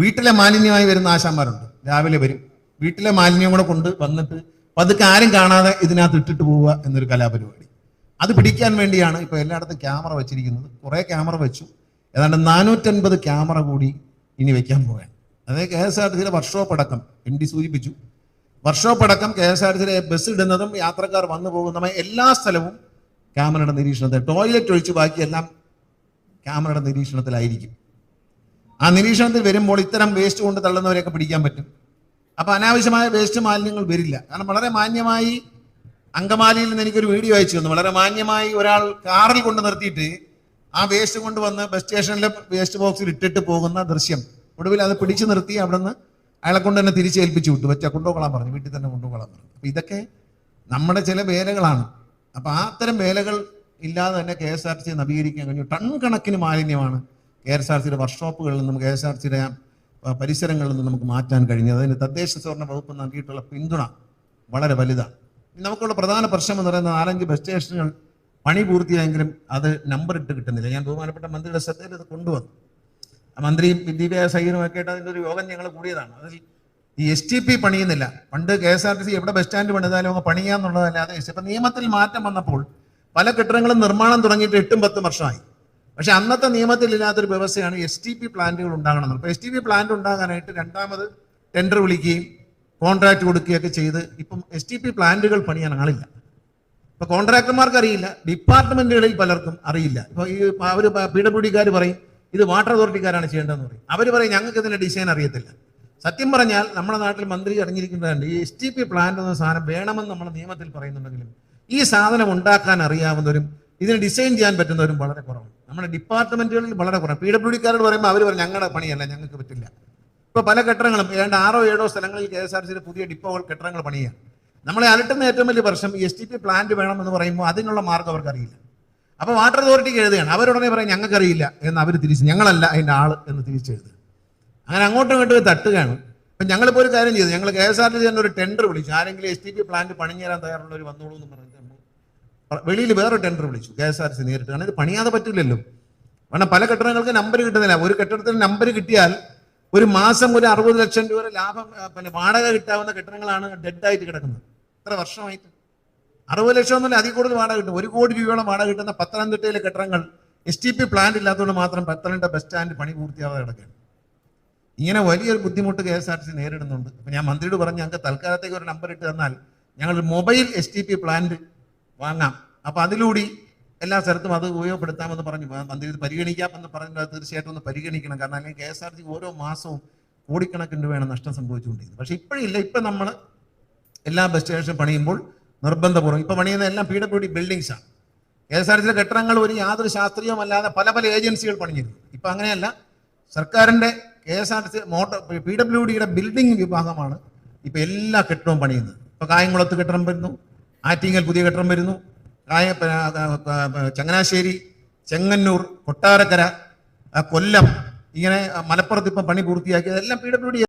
വീട്ടിലെ മാലിന്യമായി വരുന്ന ആശാന്മാരുണ്ട്. രാവിലെ വരും. വീട്ടിലെ മാലിന്യം കൂടെ കൊണ്ട് വന്നിട്ട് പതുക്കെ ആരും കാണാതെ ഇതിനകത്ത് ഇട്ടിട്ട് പോവുക എന്നൊരു കലാപരിപാടി. അത് പിടിക്കാൻ വേണ്ടിയാണ് ഇപ്പോൾ എല്ലായിടത്തും ക്യാമറ വെച്ചിരിക്കുന്നത്. കുറേ ക്യാമറ വെച്ചു. ഏതാണ്ട് നാനൂറ്റൻപത് ക്യാമറ കൂടി ഇനി വെക്കാൻ പോവുകയാണ്. അതായത് കെ എസ് ആർ ടി സിയിലെ വർക്ക്ഷോപ്പ് അടക്കം എൻ ഡി സൂചിപ്പിച്ചു. വർക്ക്ഷോപ്പ് അടക്കം കെ എസ് ആർ ടി സിയിലെ ബസ് ഇടുന്നതും യാത്രക്കാർ വന്നു പോകുന്നതുമായ എല്ലാ സ്ഥലവും ക്യാമറയുടെ നിരീക്ഷണത്തിൽ ടോയ്ലറ്റ് ഒഴിച്ച് ബാക്കിയെല്ലാം ക്യാമറയുടെ നിരീക്ഷണത്തിലായിരിക്കും. ആ നിരീക്ഷണത്തിൽ വരുമ്പോൾ ഇത്തരം വേസ്റ്റ് കൊണ്ട് തള്ളുന്നവരെയൊക്കെ പിടിക്കാൻ പറ്റും. അപ്പൊ അനാവശ്യമായ വേസ്റ്റ് മാലിന്യങ്ങൾ വരില്ല. കാരണം വളരെ മാന്യമായി അങ്കമാലിയിൽ നിന്ന് എനിക്കൊരു വീഡിയോ അയച്ചു തന്നു. വളരെ മാന്യമായി ഒരാൾ കാറിൽ കൊണ്ട് നിർത്തിയിട്ട് ആ വേസ്റ്റ് കൊണ്ട് വന്ന് ബസ് സ്റ്റേഷനിലെ വേസ്റ്റ് ബോക്സിൽ ഇട്ടിട്ട് പോകുന്ന ദൃശ്യം. ഒടുവിൽ അത് പിടിച്ചു നിർത്തി അവിടെ നിന്ന് അയാളെ കൊണ്ട് തന്നെ തിരിച്ചേൽപ്പിച്ചു വിട്ടു. വെച്ച കൊണ്ടുപോകാൻ പറഞ്ഞു. വീട്ടിൽ തന്നെ കൊണ്ടുപോകാൻ പറഞ്ഞു. അപ്പൊ ഇതൊക്കെ നമ്മുടെ ചില വേലകളാണ്. അപ്പൊ ആ അത്തരം വേലകൾ ഇല്ലാതെ തന്നെ K S R T C നവീകരിക്കാൻ കഴിഞ്ഞു. ടൺ കണക്കിന് മാലിന്യമാണ് കെ എസ് ആർ സിയുടെ വർക്ക്ഷോപ്പുകളിൽ നിന്നും കെ എസ് ആർ സിയുടെ പരിസരങ്ങളിൽ നിന്നും നമുക്ക് മാറ്റാൻ കഴിഞ്ഞത് അതിന് തദ്ദേശ സ്വർണ വകുപ്പ് നൽകിയിട്ടുള്ള പിന്തുണ വളരെ വലുതാണ്. നമുക്കുള്ള പ്രധാന പ്രശ്നം എന്ന് പറയുന്നത് നാലഞ്ച് ബസ് സ്റ്റേഷനുകൾ പണി പൂർത്തിയായെങ്കിലും അത് നമ്പർ ഇട്ട് കിട്ടുന്നില്ല. ഞാൻ ബഹുമാനപ്പെട്ട മന്ത്രിയുടെ ശ്രദ്ധയിൽ അത് കൊണ്ടുവന്നു. മന്ത്രിയും വിദ്യാഭ്യാസ സൈനും ഒക്കെ ആയിട്ട് അതിന്റെ ഒരു യോഗം ഞങ്ങൾ കൂടിയതാണ്. അതിൽ ഈ എസ് ടി പി പണിയുന്നില്ല. പണ്ട് K S R T C എവിടെ ബസ് സ്റ്റാൻഡ് പണിതാലും അങ്ങ് പണിയാന്നുള്ളതല്ലാതെ ഇപ്പം നിയമത്തിൽ മാറ്റം വന്നപ്പോൾ പല കെട്ടിടങ്ങളും നിർമ്മാണം തുടങ്ങിയിട്ട് എട്ടും പത്തും വർഷമായി. പക്ഷെ അന്നത്തെ നിയമത്തിൽ ഇല്ലാത്തൊരു വ്യവസ്ഥയാണ് എസ് ടി പി പ്ലാന്റുകൾ ഉണ്ടാകണം അപ്പോൾ എസ് ടി പി പ്ലാന്റ് ഉണ്ടാകാനായിട്ട് രണ്ടാമത് ടെൻഡർ വിളിക്കുകയും കോൺട്രാക്ട് കൊടുക്കുകയൊക്കെ ചെയ്ത് ഇപ്പം എസ് ടി പി പ്ലാന്റുകൾ പണിയാൻ ആളില്ല. ഇപ്പൊ കോൺട്രാക്ടർമാർക്ക് അറിയില്ല ഡിപ്പാർട്ട്മെന്റുകളിൽ പലർക്കും അറിയില്ല. ഇപ്പൊ ഈ അവർ പി ഡബ്ല്യു പറയും ഇത് വാട്ടർ അതോറിറ്റിക്കാരാണ് ചെയ്യേണ്ടതെന്ന് പറയും. അവർ പറയും ഞങ്ങൾക്ക് ഇതിന്റെ ഡിസൈൻ അറിയത്തില്ല. സത്യം പറഞ്ഞാൽ നമ്മുടെ നാട്ടിൽ മന്ത്രി അറിഞ്ഞിരിക്കുന്നതുണ്ട് ഈ എസ് ടി പി പ്ലാന്റ് എന്ന സാധനം വേണമെന്ന് നമ്മുടെ നിയമത്തിൽ പറയുന്നുണ്ടെങ്കിലും ഈ സാധനം ഉണ്ടാക്കാൻ അറിയാവുന്നവരും ഇതിന് ഡിസൈൻ ചെയ്യാൻ പറ്റുന്നവരും വളരെ കുറവാണ്. നമ്മുടെ ഡിപ്പാർട്ട്മെന്റുകളിൽ വളരെ കുറവ്. പി ഡബ്ല്യു ഡിക്കാരോട് പറയുമ്പോൾ അവർ പറഞ്ഞു ഞങ്ങളുടെ പണിയല്ല ഞങ്ങൾക്ക് പറ്റില്ല. ഇപ്പൊ പല കെട്ടിടങ്ങളും ഏതാണ്ട് ആറോ ഏഴോ സ്ഥലങ്ങളിൽ കെ എസ് ആർ സിയുടെ പുതിയ ഡിപ്പോകൾ കെട്ടിടങ്ങൾ പണിയുക നമ്മളെ അലട്ടുന്ന ഏറ്റവും വലിയ പ്രശ്നം എസ് ടി പി പ്ലാന്റ് വേണം എന്ന് പറയുമ്പോൾ അതിനുള്ള മാർഗം അവർക്ക് അറിയില്ല അപ്പോൾ വാട്ടർ അതോറിറ്റിക്ക് എഴുതുകയാണ്. അവരുടനെ പറയും ഞങ്ങൾക്കറിയില്ല എന്ന് അവർ തിരിച്ച് ഞങ്ങളല്ല അതിന്റെ ആൾ എന്ന് തിരിച്ചെഴുതുക അങ്ങനെ അങ്ങോട്ടും ഇങ്ങോട്ടും തട്ടുകയാണ്. അപ്പം ഞങ്ങളിപ്പോൾ ഒരു കാര്യം ചെയ്തു. ഞങ്ങൾ കെ എസ് ആർ ടി തന്നെ ഒരു ടെൻഡർ വിളിച്ചു. ആരെങ്കിലും എസ് ടി പി പ്ലാന്റ് പണിഞ്ഞു തരാൻ തയ്യാറുള്ളവർ വന്നോളൂ എന്ന് നമ്മൾ വെളിയിൽ വേറെ ടെൻഡർ വിളിച്ചു. കെ എസ് ആർ സി നേരിട്ട്. കാരണം ഇത് പണിയാതെ പറ്റില്ലല്ലോ. കാരണം പല കെട്ടിടങ്ങൾക്ക് നമ്പർ കിട്ടുന്നില്ല. ഒരു കെട്ടിടത്തിന് നമ്പർ കിട്ടിയാൽ ഒരു മാസം ഒരു അറുപത് ലക്ഷം രൂപ ലാഭം പിന്നെ വാടക കിട്ടാവുന്ന കെട്ടിടങ്ങളാണ് ഡെഡായിട്ട് കിടക്കുന്നത്. ഇത്ര വർഷമായിട്ട്. അറുപത് ലക്ഷം ഒന്നുമില്ല അതിൽ കൂടുതൽ വാടക കിട്ടും. ഒരു കോടി രൂപയോളം വാടക കിട്ടുന്ന പത്തനംതിട്ടയിലെ കെട്ടിടങ്ങൾ എസ് ടി പി പ്ലാന്റ് ഇല്ലാത്തതുകൊണ്ട് മാത്രം പത്തനംതിട്ട ബസ് സ്റ്റാൻഡ് പണി പൂർത്തിയാവാതെ കിടക്കുകയാണ്. ഇങ്ങനെ വലിയൊരു ബുദ്ധിമുട്ട് കെ എസ് ആർ സി നേരിടുന്നുണ്ട്. അപ്പം ഞാൻ മന്ത്രിയോട് പറഞ്ഞു ഞങ്ങൾക്ക് തൽക്കാലത്തേക്ക് ഒരു നമ്പർ ഇട്ട് തന്നാൽ ഞങ്ങൾ mobile S T P plant വാങ്ങാം. അപ്പം അതിലൂടി എല്ലാ സ്ഥലത്തും അത് ഉപയോഗപ്പെടുത്താമെന്ന് പറഞ്ഞു. മന്ത്രി ഇത് പരിഗണിക്കാം എന്ന് പറഞ്ഞാൽ തീർച്ചയായിട്ടും ഒന്ന് പരിഗണിക്കണം. കാരണം അല്ലെങ്കിൽ കെ എസ് ആർ ടി ഓരോ മാസവും കോടിക്കണക്കിന് രൂപയാണ് നഷ്ടം സംഭവിച്ചുകൊണ്ടിരിക്കുന്നത്. പക്ഷേ ഇപ്പോഴില്ല. ഇപ്പം നമ്മൾ എല്ലാ ബസ് സ്റ്റേഷൻ പണിയുമ്പോൾ നിർബന്ധപൂർവം ഇപ്പം പണിയുന്ന എല്ലാം പി ഡബ്ല്യു ഡി ബിൽഡിങ്സാണ് കെ എസ് ആർ ടി കെട്ടിടങ്ങൾ ഒരു യാതൊരു ശാസ്ത്രീയമല്ലാതെ പല പല ഏജൻസികൾ പണിഞ്ഞിരുന്നു. ഇപ്പം അങ്ങനെയല്ല. സർക്കാരിന്റെ K S R T motor P W ഡിയുടെ ബിൽഡിംഗ് വിഭാഗമാണ് ഇപ്പം എല്ലാ കെട്ടിടവും പണിയുന്നത്. ഇപ്പം കായംകുളത്ത് കെട്ടിടം വരുന്നു. ആറ്റിങ്ങൽ പുതിയ കെട്ടിടം വരുന്നു. കായ ചങ്ങനാശ്ശേരി ചെങ്ങന്നൂർ കൊട്ടാരക്കര കൊല്ലം ഇങ്ങനെ മലപ്പുറത്ത് ഇപ്പം പണി പൂർത്തിയാക്കിയതെല്ലാം പി ഡബ്ല്യു ഡി